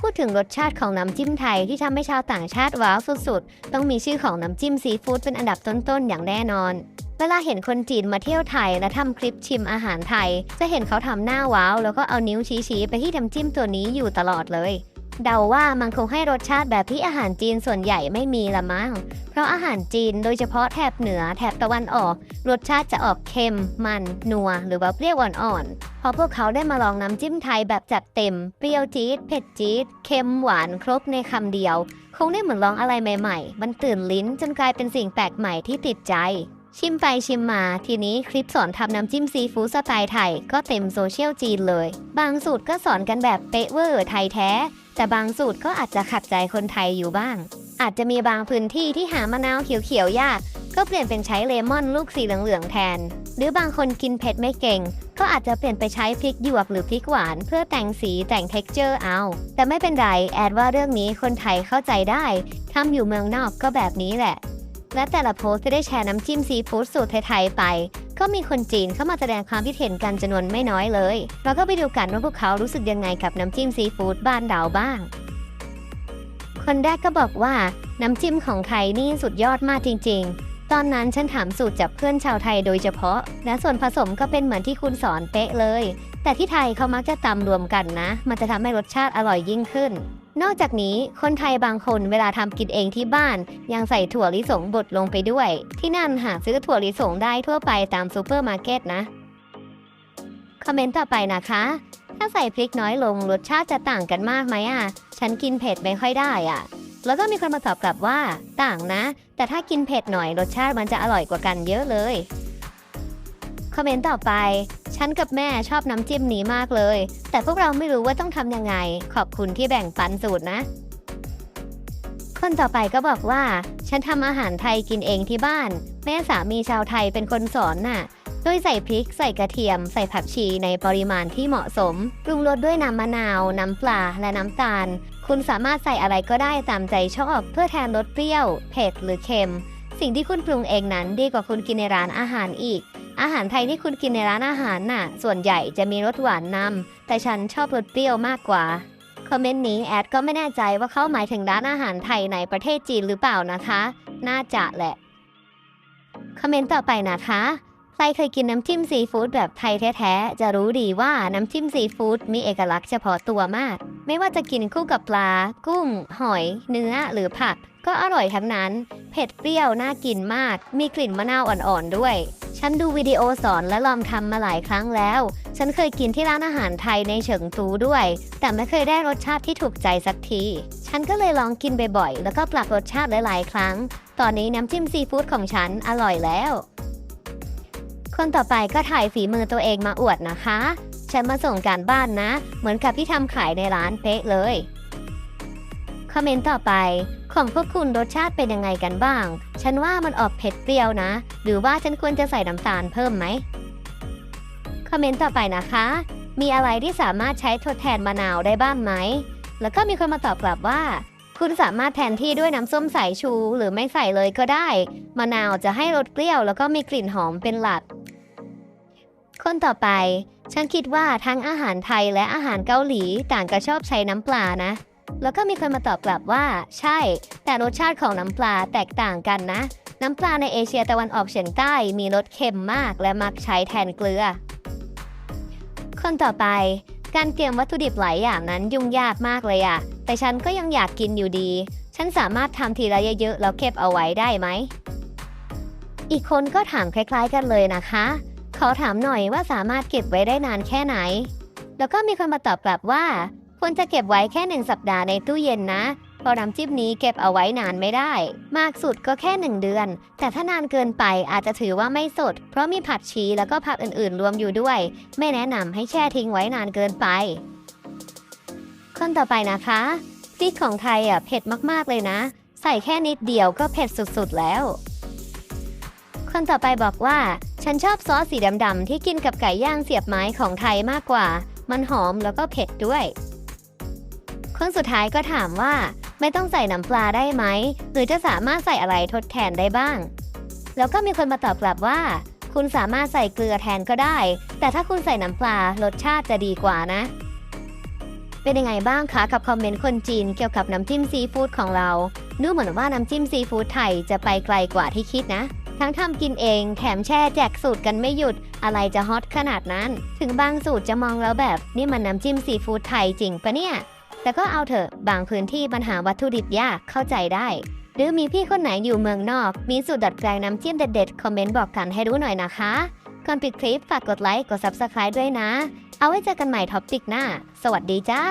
พูดถึงรสชาติของน้ำจิ้มไทยที่ทำให้ชาวต่างชาติว้าวสุดๆ ต้องมีชื่อของน้ำจิ้มซีฟู้ดเป็นอันดับต้นๆ อย่างแน่นอน เวลาเห็นคนจีนมาเที่ยวไทยและทำคลิปชิมอาหารไทย จะเห็นเขาทำหน้าว้าว แล้วก็เอานิ้วชี้ๆไปที่น้ำจิ้มตัวนี้อยู่ตลอดเลย เดาว่ามันคงให้รสชาติแบบที่อาหารจีนส่วนใหญ่ไม่มีละมั้ง เพราะอาหารจีนโดยเฉพาะแถบเหนือแถบตะวันออก รสชาติจะออกเค็ม มัน นัว หรือว่าเปรี้ยวอ่อนๆพอพวกเขาได้มาลองน้ำจิ้มไทยแบบจัดเต็ม เปรี้ยวจี๊ด เผ็ดจี๊ด เค็มหวานครบในคำเดียว คงได้เหมือนลองอะไรใหม่ๆ มันตื่นลิ้นจนกลายเป็นสิ่งแปลกใหม่ที่ติดใจ ชิมไปชิมมา ทีนี้คลิปสอนทำน้ำจิ้มซีฟู้ดสไตล์ไทย ก็เต็มโซเชียลจีนเลย บางสูตรก็สอนกันแบบเป๊ะเวอร์ไทยแท้ แต่บางสูตรก็อาจจะขัดใจคนไทยอยู่บ้าง อาจจะมีบางพื้นที่ที่หามะนาวเขียวๆยาก ก็เปลี่ยนเป็นใช้เลมอนลูกสีเหลืองๆแทน หรือบางคนกินเผ็ดไม่เก่ง ก็อาจจะเปลี่ยนไปใช้พริกหยวกหรือพริกหวาน เพื่อแต่งสีแต่ง t e x t อร์เอา แต่ไม่เป็นไรแอดว่าเรื่องนี้คนไทยเข้าใจได้ทำอยู่เมืองนอกก็แบบนี้แหละและแต่ละโพสจะได้แชร์น้ำจิ้มซีฟู้ดสูตรไทยๆไป ก็มีคนจีนเข้ามาแสดงความคิดเห็นกันจำนวนไม่น้อยเลย เราก็ไปดูกันว่าพวกเขารู้สึกยังไงกับน้ำจิ้มซีฟู้ดบ้านดาวบ้าง คนแรกก็บอกว่าน้ำจิ้มของไทยนี่สุดยอดมากจริง ๆ ตอนนั้นฉันถามสูตรจากเพื่อนชาวไทยโดยเฉพาะ และส่วนผสมก็เป็นเหมือนที่คุณสอนเป๊ะเลย แต่ที่ไทยเขามักจะตำรวมกันนะ มันจะทำให้รสชาติอร่อยยิ่งขึ้น นอกจากนี้คนไทยบางคนเวลาทำกินเองที่บ้าน ยังใส่ถั่วลิสงบดลงไปด้วย ที่นั่นหาซื้อถั่วลิสงได้ทั่วไปตามซูเปอร์มาร์เก็ตนะ คอมเมนต์ต่อไปนะคะ ถ้าใส่พริกน้อยลงรสชาติจะต่างกันมากไหมอะ ฉันกินเผ็ดไม่ค่อยได้อะ แล้วก็มีคนมาตอบกลับว่า ต่างนะ แต่ถ้ากินเผ็ดหน่อยรสชาติมันจะอร่อยกว่ากันเยอะเลย คอมเมนต์ต่อไป ฉันกับแม่ชอบน้ำจิ้มนี้มากเลย แต่พวกเราไม่รู้ว่าต้องทำยังไง ขอบคุณที่แบ่งปันสูตรนะ คนต่อไปก็บอกว่า ฉันทำอาหารไทยกินเองที่บ้าน แม่สามีชาวไทยเป็นคนสอนน่ะโดยใส่พริกใส่กระเทียม ใส่ผักชีในปริมาณที่เหมาะสมปรุงรสด้วยน้ำมะนาว น้ำปลา และน้ำตาล คุณสามารถใส่อะไรก็ได้ตามใจชอบ เพื่อแทนรสเปรี้ยว เผ็ดหรือเค็ม สิ่งที่คุณปรุงเองนั้นดีกว่าคุณกินในร้านอาหารอีก อาหารไทยที่คุณกินในร้านอาหารน่ะ ส่วนใหญ่จะมีรสหวานนำ แต่ฉันชอบรสเปรี้ยวมากกว่า คอมเมนต์นี้แอดก็ไม่แน่ใจว่าเขาหมายถึงร้านอาหารไทยในประเทศจีนหรือเปล่านะคะ น่าจะแหละ คอมเมนต์ต่อไปนะคะ ใครเคยกินน้ำจิ้มซีฟู้ดแบบไทยแท้ๆ จะรู้ดีว่าน้ำจิ้มซีฟู้ดมีเอกลักษณ์เฉพาะตัวมาก ไม่ว่าจะกินคู่กับปลา กุ้ง หอย เนื้อ หรือผัก ก็อร่อยทั้งนั้น เผ็ดเปรี้ยวน่ากินมาก มีกลิ่นมะนาวอ่อนๆด้วย ฉันดูวิดีโอสอนและลองทำมาหลายครั้งแล้ว ฉันเคยกินที่ร้านอาหารไทยในเฉิงตูด้วย แต่ไม่เคยได้รสชาติที่ถูกใจสักที ฉันก็เลยลองกินบ่อยๆ แล้วก็ปรับรสชาติหลายๆ ครั้ง ตอนนี้น้ำจิ้มซีฟู้ดของฉันอร่อยแล้ว คนต่อไปก็ถ่ายฝีมือตัวเองมาอวดนะคะ ฉันมาส่งการบ้านนะ เหมือนกับที่ทำขายในร้านเป๊ะเลย คอมเมนต์ต่อไป ของพวกคุณรสชาติเป็นยังไงกันบ้าง ฉันว่ามันออกเผ็ดเปรี้ยวนะ หรือว่าฉันควรจะใส่น้ำตาลเพิ่มไหม คอมเมนต์ต่อไปนะคะ มีอะไรที่สามารถใช้ทดแทนมะนาวได้บ้างไหม แล้วก็มีคนมาตอบกลับว่า คุณสามารถแทนที่ด้วยน้ำส้มสายชู หรือไม่ใส่เลยก็ได้ มะนาวจะให้รสเปรี้ยว แล้วก็มีกลิ่นหอมเป็นหลัก คนต่อไป ฉันคิดว่าทั้งอาหารไทยและอาหารเกาหลีต่างก็ชอบใช้น้ำปลานะ แล้วก็มีคนมาตอบกลับว่า ใช่ แต่รสชาติของน้ำปลาแตกต่างกันนะ น้ำปลาในเอเชียตะวันออกเฉียงใต้มีรสเค็มมากและมักใช้แทนเกลือคนต่อไป การเตรียมวัตถุดิบหลายอย่างนั้นยุ่งยากมากเลยอะแต่ฉันก็ยังอยากกินอยู่ดี ฉันสามารถทำทีละเยอะๆแล้วเก็บเอาไว้ได้ไหม อีกคนก็ถามคล้าย ๆ กันเลยนะคะขอถามหน่อยว่าสามารถเก็บไว้ได้นานแค่ไหน แล้วก็มีคนมาตอบกลับว่า ควรจะเก็บไว้แค่หนึ่งสัปดาห์ในตู้เย็นนะเพราะน้ำจิ้มนี้เก็บเอาไว้นานไม่ได้ มากสุดก็แค่หนึ่งเดือน แต่ถ้านานเกินไปอาจจะถือว่าไม่สด เพราะมีผักชีแล้วก็ผักอื่นๆ รวมอยู่ด้วย ไม่แนะนำให้แช่ทิ้งไว้นานเกินไปคนต่อไปนะคะพริกของไทยอะเผ็ดมากๆเลยนะ ใส่แค่นิดเดียวก็เผ็ดสุดๆแล้ว คนต่อไปบอกว่า ฉันชอบซอสสีดำๆที่กินกับไก่ย่างเสียบไม้ของไทยมากกว่า มันหอมแล้วก็เผ็ดด้วย คนสุดท้ายก็ถามว่า ไม่ต้องใส่น้ำปลาได้ไหม หรือจะสามารถใส่อะไรทดแทนได้บ้าง แล้วก็มีคนมาตอบกลับว่า คุณสามารถใส่เกลือแทนก็ได้ แต่ถ้าคุณใส่น้ำปลารสชาติจะดีกว่านะ เป็นยังไงบ้างคะกับคอมเมนต์คนจีนเกี่ยวกับน้ำจิ้มซีฟู้ดของเรา ดูเหมือนว่าน้ำจิ้มซีฟู้ดไทยจะไปไกลกว่าที่คิดนะทั้งทำกินเองแถมแช่แจกสูตรกันไม่หยุด อะไรจะฮอตขนาดนั้น ถึงบางสูตรจะมองแล้วแบบ นี่มันน้ำจิ้มซีฟู้ดไทยจริงปะเนี่ย แต่ก็เอาเถอะ บางพื้นที่ปัญหาวัตถุดิบยากเข้าใจได้ หรือมีพี่คนไหนอยู่เมืองนอก มีสูตรดัดแปลงน้ำจิ้มเด็ดๆ คอมเมนต์บอกกันให้รู้หน่อยนะคะก่อนปิดคลิปฝากกดไลค์ กด Subscribe ด้วยนะ เอาไว้เจอกันใหม่ท็อปติกหน้า สวัสดีจ้า